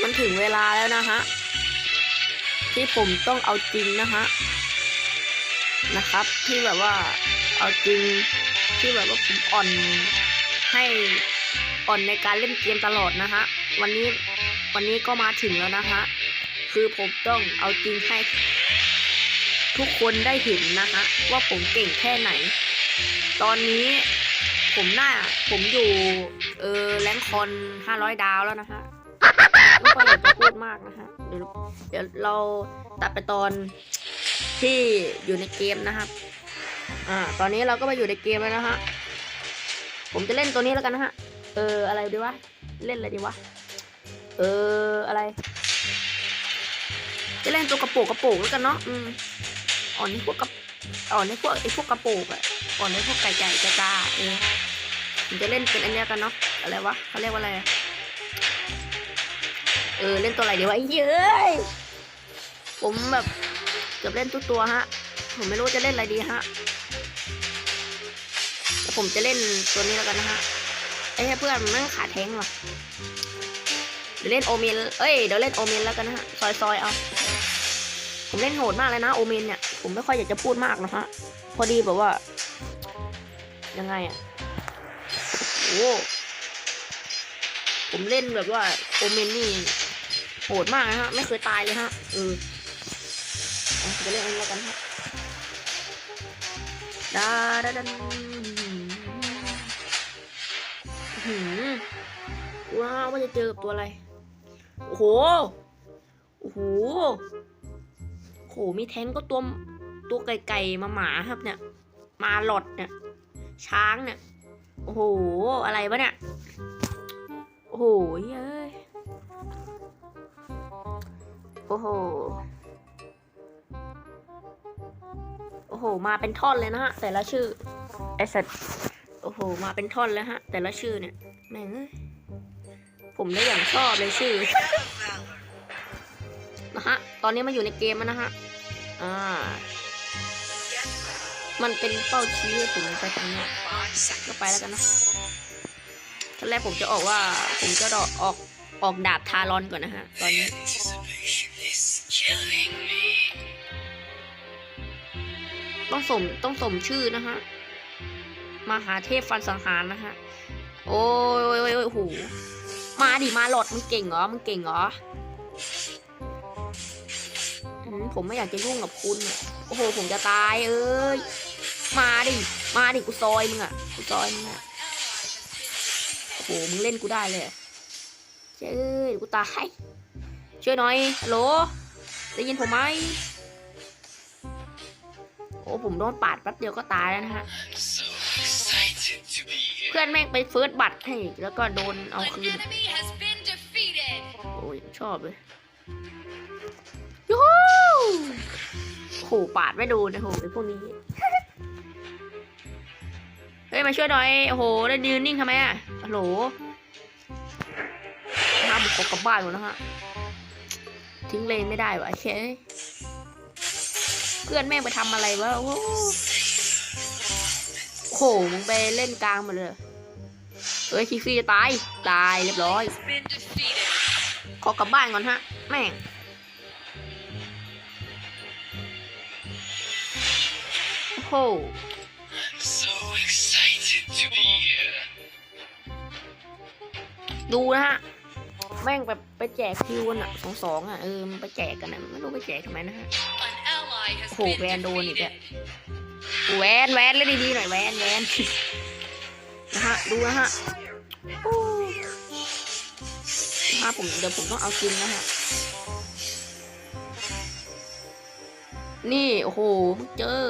มันถึงเวลาแล้วนะฮะ ที่ผมต้องเอาจริงนะฮะ นะครับ ที่แบบว่าเอาจริงที่แบบว่าผมอ่อนให้อ่อนในการเล่นเกมตลอดนะฮะ วันนี้วันนี้ก็มาถึงแล้วนะฮะ คือผมต้องเอาจริงให้ ทุกคนได้เห็นนะฮะ ว่าผมเก่งแค่ไหน ตอนนี้ผมน่าผมอยู่เออแรงคอนห้าร้อยดาวแล้วนะฮะ ไม่ค่อยอยากจะพูดมากนะฮะเดี๋ยวเดี๋ยวเราตัดไปตอนที่อยู่ในเกมนะครับ อ่า ตอนนี้เราก็มาอยู่ในเกมแล้วนะฮะ ผมจะเล่นตัวนี้แล้วกันนะฮะ เออ อะไรดีวะ เล่นอะไรดีวะ เออ อะไร จะเล่นตัวกระโปงกระโปงแล้วกันเนาะ อืมอ่อนในพวกกระอ่อนในพวกไอ้พวกกระโปงอะอ่อนในพวกไก่ไก่กระตาเออผมจะเล่นเป็นอันเนี้ยกันเนาะ อะไรวะเขาเรียกว่าอะไร เออเล่นตัวอะไรดีวะเย้ยผมแบบเกือบเล่นทุกตัวฮะ ผมไม่รู้จะเล่นอะไรดีฮะผมจะเล่นตัวนี้แล้วกันนะฮะไอ้เพื่อนมันนั่งขาแท้งว่ะเดี๋ยวเล่นโอเมนเอ้ยเดี๋ยวเล่นโอเมนแล้วกันนะฮะซอยซอยๆเอาผมเล่นโหดมากเลยนะโอเมนเนี่ยผมไม่ค่อยอยากจะพูดมากนะฮะพอดีแบบว่า ยังไงอะโอ้ผมเล่นแบบว่าโอเมนนี่ หดมากนะฮะ ไม่เคยตายเลยฮะเออเอาจะเล่นอันนี้แล้วกันฮะดาดาดันหืมว้าวว่าจะเจอกับตัวอะไร โอ้โห โอ้โหโอ้โห มีแทงก็ตัวตัวไก่ๆมาหมาครับเนี่ย มาหลอดเนี่ย ช้างเนี่ย โอ้โห อะไรวะเนี่ย โอ้โหเย้ อ้โห โอ้โห มาเป็นท่อนเลยนะฮะ แต่ละชื่อ ไอสัตว์ โอ้โห มาเป็นท่อนแล้วฮะ แต่ละชื่อเนี่ย แม่งเอ้ยผมได้อย่างชอบเลยชื่อ นะฮะ ตอนนี้มาอยู่ในเกมแล้วนะฮะ อ่า มันเป็นเป้าชี้ให้ผมไปทางเนี้ยก็ไปแล้วกันนะตอนแรกผมจะออกว่าผมจะดอกออกออกดาบทารอนก่อนนะฮะ ตอนนี้ ต้องสมต้องสมชื่อนะฮะมหาเทพฟันสังหารนะฮะ โอ้ยโอ้ยโอ้ยโหมาดิมาหลอดมึงเก่งเหรอมึงเก่งเหรอผมไม่อยากจะยุ่งกับคุณอะโอ้โห ผมจะตายเอ้ย มาดิ มาดิ กูซอยมึงอะกูซอยมึงอะโอ้โห มึงเล่นกูได้เลยเจ้ยกูตาย ช่วยหน่อย ฮัลโหล ได้ยินผมไหม ผมโดนปาดแป๊บเดียวก็ตายแล้วนะฮะ So excited to be here. เพื่อนแม่งไปเฟิร์สบัตรให้แล้วก็โดนเอา An คืน enemy has been defeated. โอ้ยชอบเลยยูฮูโอ้โหปาดไม่โดนนะโหไอพวกนี้ เฮ้ย มาช่วยหน่อย โอ้โห ได้ยืนนิ่งทำไมอะฮัลโหลห้าบุกกลับบ้านหมดแล้วฮะ ทิ้งเลนไม่ได้วะเชยเพื่อนแม่ไปทำอะไรวะโอ้โหมึงไปเล่นกลางมาเลยเฮ้ยคิฟี่จะตาย ตายเรียบร้อย ขอกลับบ้านก่อนฮะ แม่งโห So excited to be here. ดูนะฮะ แม่งไปไปแจกคิวกันอะสองสองอะเออมันไปแจกกันอะไม่รู้ไปแจกทำไมนะฮะ An ally has Oh, been Van Doorn อีกแล้ว defeated. แวนแวนเล่นดีๆหน่อยแวนแวนนะฮะดูนะฮะโอ้นะฮะผมเดี๋ยวผมต้องเอาจริงนะฮะนี่โอ้โหเจอ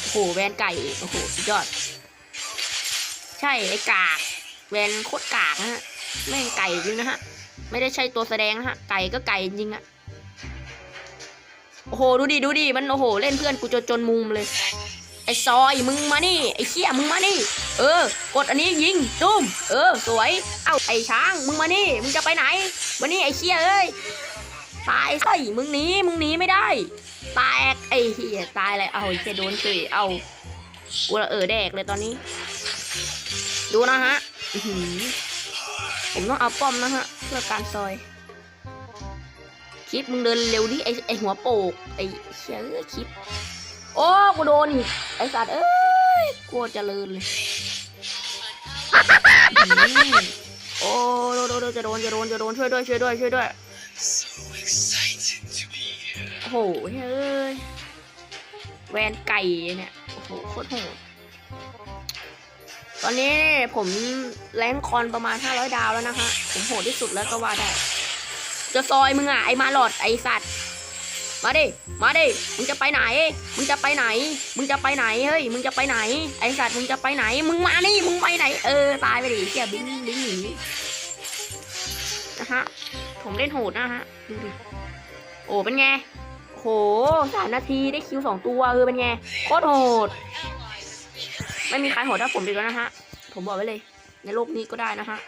โอ้โหแวนไก่โอ้โหสุดยอด ใช่ไอ้กากแวนโคตรกากนะฮะแม่งไก่จริงนะฮะไม่ได้ใช่ตัวแสดงนะฮะไก่ก็ไก่จริงอะ โอ้โห ดูดิ ดูดิ มัน โอ้โห เล่นเพื่อนกูจนจนมุมเลย ไอ้ซอย มึงมานี่ ไอ้เขี้ย มึงมานี่ เออ กดอันนี้ยิงตุ้ม เออ สวย เอ้า ไอ้ช้าง มึงมานี่ มึงจะไปไหน มานี่ไอ้เขี้ยเอ้ย ตายสิมึงหนี มึงหนีไม่ได้ แตก ไอ้เหี้ย ตายเลย เอาไอ้เหี้ยโดนเฉยเอากูละเออแดกเลยตอนนี้ ดูนะฮะ ผมต้องเอาป้อมนะฮะ เพื่อการซอย ลิปมึงเดินเร็วดิไอไอหัวโปกไอเชี่ยเอ้ยคลิป โอ้กูโดนอีกไอสัตว์เอ้ยกูเจริญเลยโอ้โดนโดนโดนจะโดนจะโดนจะโดนช่วยด้วยช่วยด้วยช่วยด้วยโอ้โหเฮ้ยแวนไก่เนี่ยโอ้โหโคตรโหดตอนนี้ผมแรงคอนประมาณ 500 ดาวแล้วนะฮะผมโหดที่สุดแล้วก็ว่าได้ จะซอยมึงอะไอมาหลอดไอสัตว์ มาดิ มาดิ มึงจะไปไหน มึงจะไปไหน มึงจะไปไหน เฮ้ย มึงจะไปไหน ไอสัตว์ มึงจะไปไหน มึงมานี่ มึงไปไหน เออ ตายไปดิเสียบิงบิงหนีนะฮะ ผมเล่นโหดนะฮะ ดูดิ โอ้เป็นไงโหสามนาทีได้คิวสองตัวเออเป็นไงโคตรโหด ไม่มีใครโหดเท่าผมดีกแล้วนะฮะ ผมบอกไว้เลย ในโลกนี้ก็ได้นะฮะ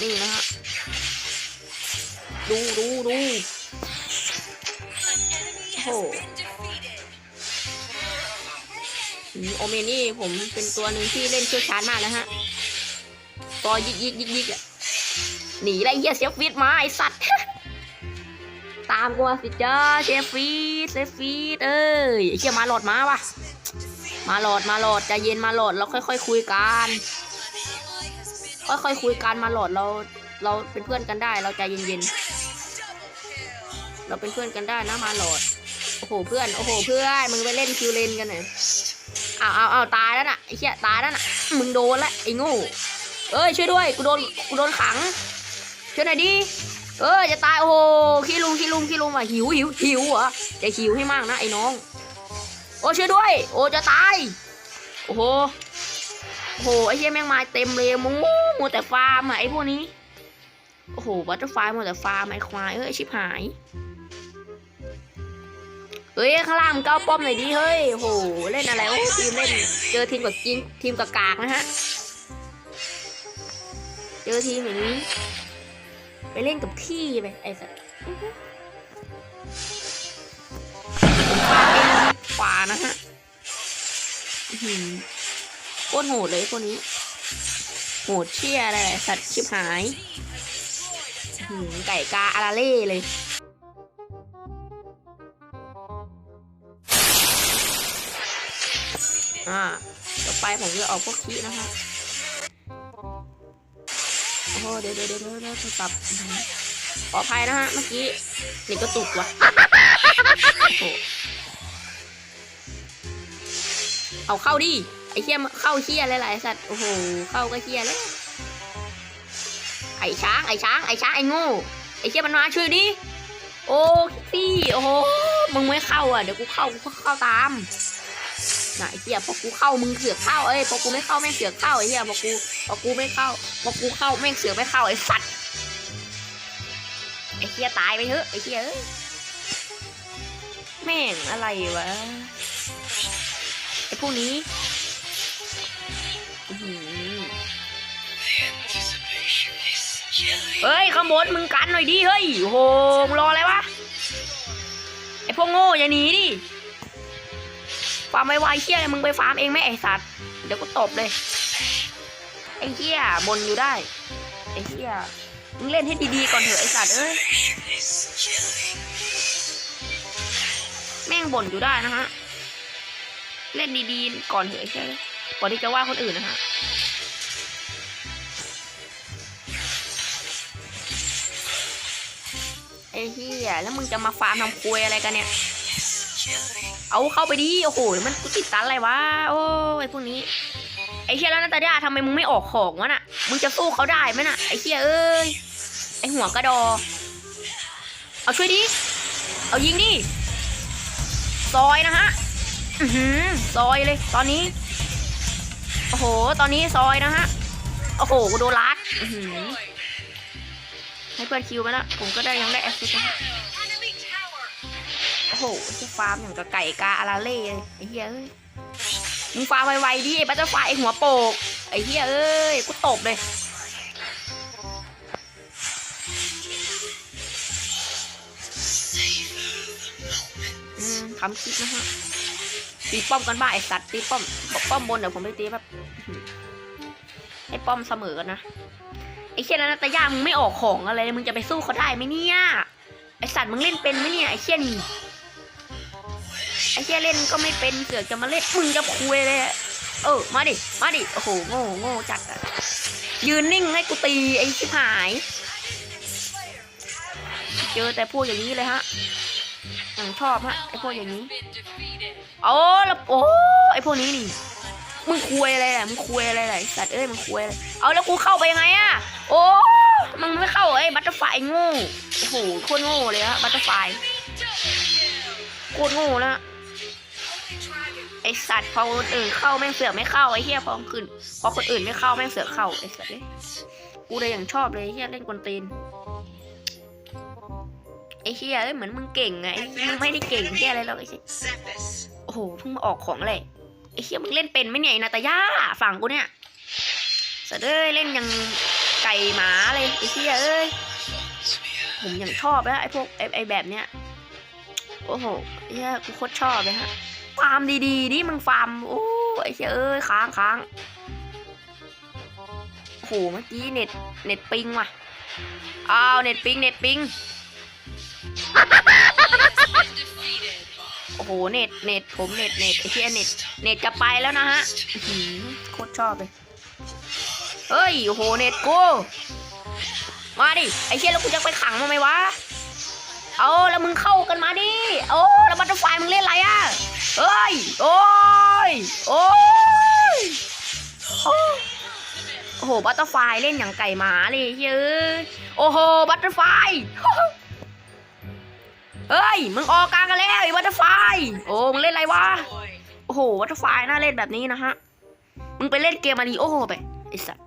นี่นะฮะ ดูดูดู An enemy has Oh. been defeated. อืมโอเมนี่ผมเป็นตัวหนึ่งที่เล่นเชี่ยวชาญมากนะฮะตอยิกยิกยิกยิกอะหนีได้เหี้ยเซฟฟิตมาไอสัตว์ ตามกูมาสิจ้าเซฟฟีดเซฟฟีดเอ้ยเหี้ยมาหลอดมาวะมาหลอดมาหลอดใจเย็นมาหลอดเราค่อยๆคุยกันค่อยๆคุยกันมาหลอดเรา เราเป็นเพื่อนกันได้เราใจเย็นๆ เราเป็นเพื่อนกันได้นะมาหลอดโอ้โหเพื่อนโอ้โหเพื่อนมึงไปเล่นคิวเลนกันหน่อยอ้าวอ้าวอ้าตายแล้วน่ะไอ้เหี้ยตายแล้วน่ะมึงโดนละไอ้งูเอ้ยช่วยด้วยกูโดนกูโดนขังช่วยหน่อยดิเอ้ยจะตายโอ้โหขี้ลุงขี้ลุงขี้ลุงอะหิวหิวหิวเหรอจะหิวให้มากนะไอ้น้อง โอ้ช่วยด้วย โอ้จะตายโอ้โหโอ้โหไอ้เหี้ยแม่งมาเต็มเลยมูมูแต่ฟาร์มอะไอ้พวกนี้โอ้โหบัตเตอร์ไฟมูแต่ฟาร์มไอ้ควายเอ้ยชิบหาย ฮ้ยข้างล่างมึงก้าวป้อมหน่อยดิเฮ้ยโหเล่นอะไรโอ้ทีมเล่น เจอทีมกับจีนทีมกับกากนะฮะเจอทีมอย่างนี้ ไปเล่นกับพี่ไปไอ้สัสขวานะฮะอื้หือโคตรโหดเลยคนนี้โหดเชี่ยอะไรสัตว์ชิบหายอื้หือไก่กาอาราเล่เลย อ่าต่อไปผมจะเอาพวกขี้นะฮะโอ้โหเดี๋ยวเดี๋ยวเดี๋ยวเดี๋ยวโทรศัพท์อื้อหือขออภัยนะฮะเมื่อกี้เน็ตกระตุกว่ะเอาเข้าดิไอ้เคี้ยเข้าเคี้ยอะไรหลายสัตว์โอ้โหเข้าก็เคี้ยแล้วไอ้ช้างไอ้ช้างไอ้ช้างไอ้โง่ไอ้เคี้ยมันมาช่วยดิโอ้พี่โอ้โหมึงไม่เข้าอะเดี๋ยวกูเข้ากูเข้าตาม นะไอ้เหี้ยพอกูเข้ามึงเสือกเข้าเอ้ยพอกูไม่เข้าแม่งเสือกเข้าไอ้เหี้ยพอกูพอกูไม่เข้าพอกูเข้าแม่งเสือกไม่เข้าไอ้สัตว์ไอ้เหี้ยตายไปเถอะไอ้เหี้ยแม่งอะไรวะไอ้พวกนี้เฮ้ยขโมยมึงกันหน่อยดิเฮ้ยโหมึงรออะไรวะไอ้พวกโง่อย่าหนีดิ ฟาร์มไวๆเหี้ยมึงไปฟาร์มเองไหมไอ้สัตว์ เดี๋ยวกูตบเลย ไอ้เหี้ยบนอยู่ได้ ไอ้เหี้ยมึงเล่นให้ดีๆก่อนเถอะไอ้สัตว์เอ้ย แม่งบ่นอยู่ได้นะฮะ เล่นดีๆก่อนเถอะไอ้เหี้ยก่อนที่จะว่าคนอื่นนะฮะไอ้เหี้ยแล้วมึงจะมาฟาร์มทำควยอะไรกันเนี่ย เอาเข้าไปดิ โอ้โหมันกูติดตันอะไรวะ โอ้ยพวกนี้ ไอเชี่ยแล้วนาตาดาทำไมมึงไม่ออกของวะน่ะ มึงจะสู้เขาได้ไหมน่ะ ไอเชี่ยเอ้ย ไอหัวกระดอ เอาช่วยดิ เอายิงดิ ซอยนะฮะ อือหือซอยเลย ตอนนี้ โอ้โห ตอนนี้ซอยนะฮะ โอ้โหกูโดนลัด อือหือให้เพื่อนคิวไปแล้วผมก็ได้ยังได้แอสซิสต์ โอ้โหไอ้ฟาร์มอย่างกับไก่กาอาราเล่เลยไอ้เหี้ยเอ้ยมึงฟาร์มไวๆดิไอ้บัตเตอร์ไฟไอ้หัวโปกไอ้เหี้ยเอ้ยกูตบเลยอืมทำคลิปนะฮะตีป้อมกันบ้าไอ้สัตว์ตีป้อมป้อมบนเดี๋ยวผมไปตีแบบให้ป้อมเสมอกันนะไอ้เชี่ยนันตยามึงไม่ออกของอะไรมึงจะไปสู้เขาได้ไหมเนี่ยไอสัตว์มึงเล่นเป็นไหมเนี่ยไอ้เชี่ยนี่ อ้เชี่ยเล่นก็ไม่เป็นเสือกจะมาเล่นมึงจะคุยเลยเออมาดิมาดิโอ้โหโง่โง่จัดอะยืนนิ่งให้กูตีไอ้ชิบหาย เจอแต่พวกอย่างนี้เลยฮะอย่างชอบฮะไอ้พวกอย่างนี้โอ้แล้วโอ้ไอ้พวกนี้นี่มึงคุยอะไรแหละมึงคุยอะไรแหละไอ้สัตว์เอ้ยมึงคุยอะไรเอาแล้วกูเข้าไปยังไงอะโอ้มึงไม่เข้าไอ้บัตเตอร์ไฟโง่โอ้โหโคตรโง่เลยฮะบัตเตอร์ไฟโคตรโง่แล้ว สัตว์พอคนอื่นเข้าแม่งเสือกไม่เข้าไอ้เหี้ยพอคนอื่นพอคนอื่นไม่เข้าแม่งเสือกเข้าไอ้สัตว์เอ้ยกูเลยอย่างชอบเลยไอ้เหี้ยเล่นกวนตีนไอ้เหี้ยเอ้ยเหมือนมึงเก่งไงมึงไม่ได้เก่งเหี้ยอะไรหรอกไอ้เหี้ยโอ้โหเพิ่งมาออกของเลยไอ้เชี่ยมึงเล่นเป็นไหมเนี่ยนาตาย่าฝั่งกูเนี่ยเสเอ้ยเล่นยังไก่หมาเลยไอ้เชี่ยเอ้ยผมอย่างชอบนะไอ้พวกไอ้ไอแบบเนี้ยโอ้โหไอ้เชี่ยกูโคตรชอบเลยฮะ ฟาร์มดีๆดิมึงฟาร์มโอ้ไอ้เชียเอ้ยค้างค้างโอ้โหเมื่อกี้เน็ตเน็ตปิงว่ะอ้าวเน็ตปิงเน็ตปิงโอ้โหเน็ตเน็ตผมเน็ตเน็ตไอ้เชี่ยเน็ตเน็ตจะไปแล้วนะฮะโคตรชอบเลยเฮ้ยโอ้โหเน็ตกูมาดิไอ้เชี่ยแล้วกูจะไปขังมาไหมวะเอาแล้วมึงเข้ากันมาดิ บัตเตอร์ไฟเล่นอย่างไก่หมาเลยเฮ้ยโอ้โหบัตเตอร์ไฟเฮ้ยมึงออกกลางกันแล้วไอ้วัตเตอร์ไฟโอ้มึงเล่นอะไรวะโอ้โหวัตเตอร์ไฟน่าเล่นแบบนี้นะฮะมึงไปเล่นเกมมาริโอไปไอ้สัส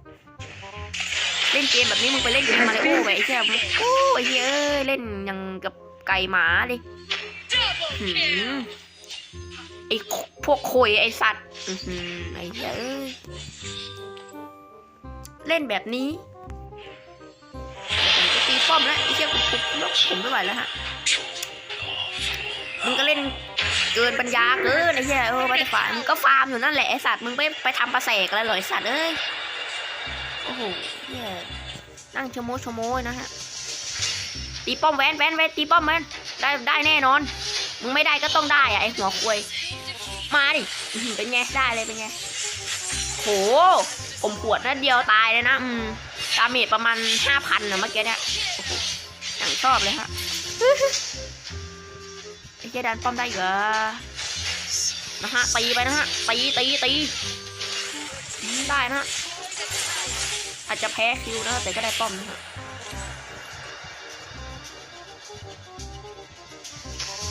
เล่นเกมแบบนี้มึงไปเล่นเกมมาริโอไปไอ้แค่มึงโอ้ไอเยเอ้ยเล่นอย่างกับไก่หมาเลยไอ้พวกโคยไอ้สัตว์ไอ้เยอ้ย เล่นแบบนี้จะตีป้อมแล้วไอ้เหี้ยกูกูกูผมไม่ไหวแล้วฮะมึงก็เล่นเกินปัญญาเกินไอ้เหี้ยเออไปฟาร์มมึงก็ฟาร์มอยู่นั่นแหละไอ้สัตว์มึงไปไปทำปลาแสกอะไรหรอไอ้สัตว์เอ้ยโอ้โหเหี้ยนั่งชะโมชะโมยนะฮะตีป้อมแวนแวนแวนตีป้อมแวนได้ได้แน่นอน มึงไม่ได้ก็ต้องได้อะไอ้หัวควย มาดิเป็นไงได้เลยเป็นไงโห ผมขวดนัดเดียวตายเลยนะอืมดาเมจประมาณห้าพันนะเมื่อกี้เนี่ยโอ้โหอย่างชอบเลยฮะไอ้เจดันป้อมได้เหรอนะฮะตีไปนะฮะตีตีตีอืมได้นะฮะอาจจะแพ้คิวนะแต่ก็ได้ป้อมนะฮะ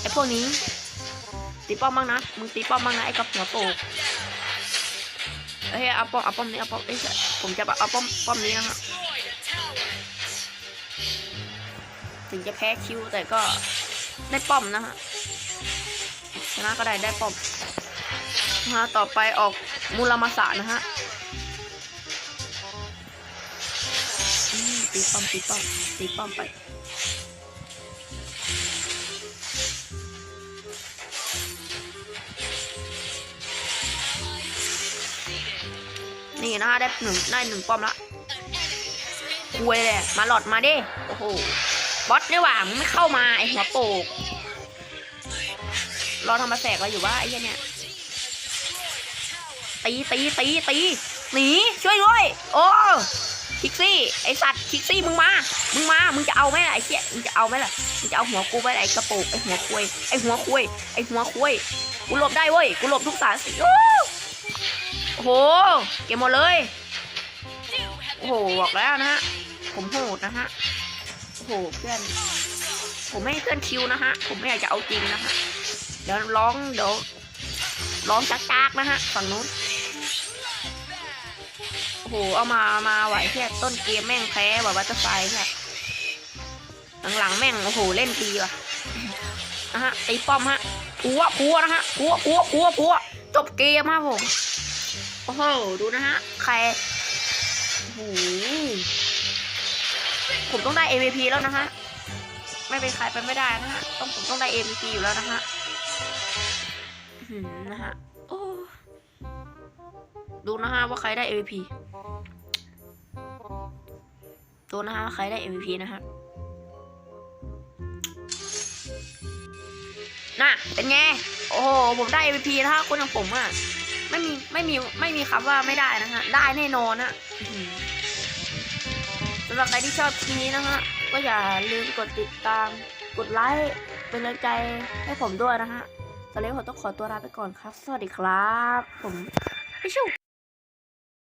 ไอ้พวกนี้ ตีป้อมบ้างนะมึงตีป้อมบ้างนะไอ้กับหัวโตก เฮ้ยเอาป้อมเอาป้อมนี้เอาป้อมเอ้ยผมจะเอาป้อมป้อมนี้นะฮะถึงจะแพ้คิวแต่ก็ได้ป้อมนะฮะชนะก็ได้ได้ป้อมนะะต่อไปออกมูลมาสะนะฮะตีป้อมตีป้อมตีป้อมไป นี่นะฮะได้หนึ่งได้หนึ่งป้อมละคุยเลยมาหลอดมาดิโอ้โหบอสนี่หว่ามึงไม่เข้ามาไอหัวโปกรอทำมาแสกอะไรอยู่วะไอ้เหี้ยเนี่ยตีตีตีตีหนีช่วยด้วย โอ้คิกซี่ไอสัตว์คิกซี่มึงมา มึงมา มึงจะเอาไหมล่ะไอ้เหี้ยมึงจะเอาไหมล่ะ มึงจะเอาหัวกูไปไอกระโปกไอหัวคุยไอหัวคุยไอหัวคุยกูหลบได้เว้ย กูหลบทุกสารสิโอ้ โอ้โห เก็บหมดเลย โอ้โห บอกแล้วนะฮะ ผมโหดนะฮะ โอ้โห เพื่อน ผมไม่ให้เพื่อนคิวนะฮะ ผมไม่อยากจะเอาจริงนะฮะ เดี๋ยวร้องเดี๋ยวร้องจากๆนะฮะ ฝั่งนู้น โอ้โห เอามา มาไหวแค่ต้นเกมแม่งแพ้แบบวัตเตอร์ไฟแค่หลังๆแม่ง โอ้โห เล่นดีว่ะนะฮะตีป้อมฮะพัวพัวนะฮะพัวพัวพัวพัวจบเกมฮะผม โอ้โห ดูนะฮะ ใครโอ้โหผมต้องได้ MVP แล้วนะฮะ ไม่เป็นใครไปไม่ได้นะฮะ ต้องผมต้องได้ MVP อยู่แล้วนะฮะอื้อหือนะฮะ โอ้ ดูนะฮะว่าใครได้ MVP ดูนะฮะใครได้ MVP นะฮะน่ะเป็นไง โอ้โห ผมได้ MVP นะฮะคนอย่างผมอะ ไม่มีไม่มีไม่มีคำว่าไม่ได้นะฮะ ได้แน่นอนนะอื้อหือสำหรับใครที่ชอบคลิปนี้นะฮะ ก็อย่าลืมกดติดตาม กดไลค์เป็นกำลังใจให้ผมด้วยนะฮะตอนนี้ผมต้องขอตัวลาไปก่อนครับ สวัสดีครับ ผมพี่ชู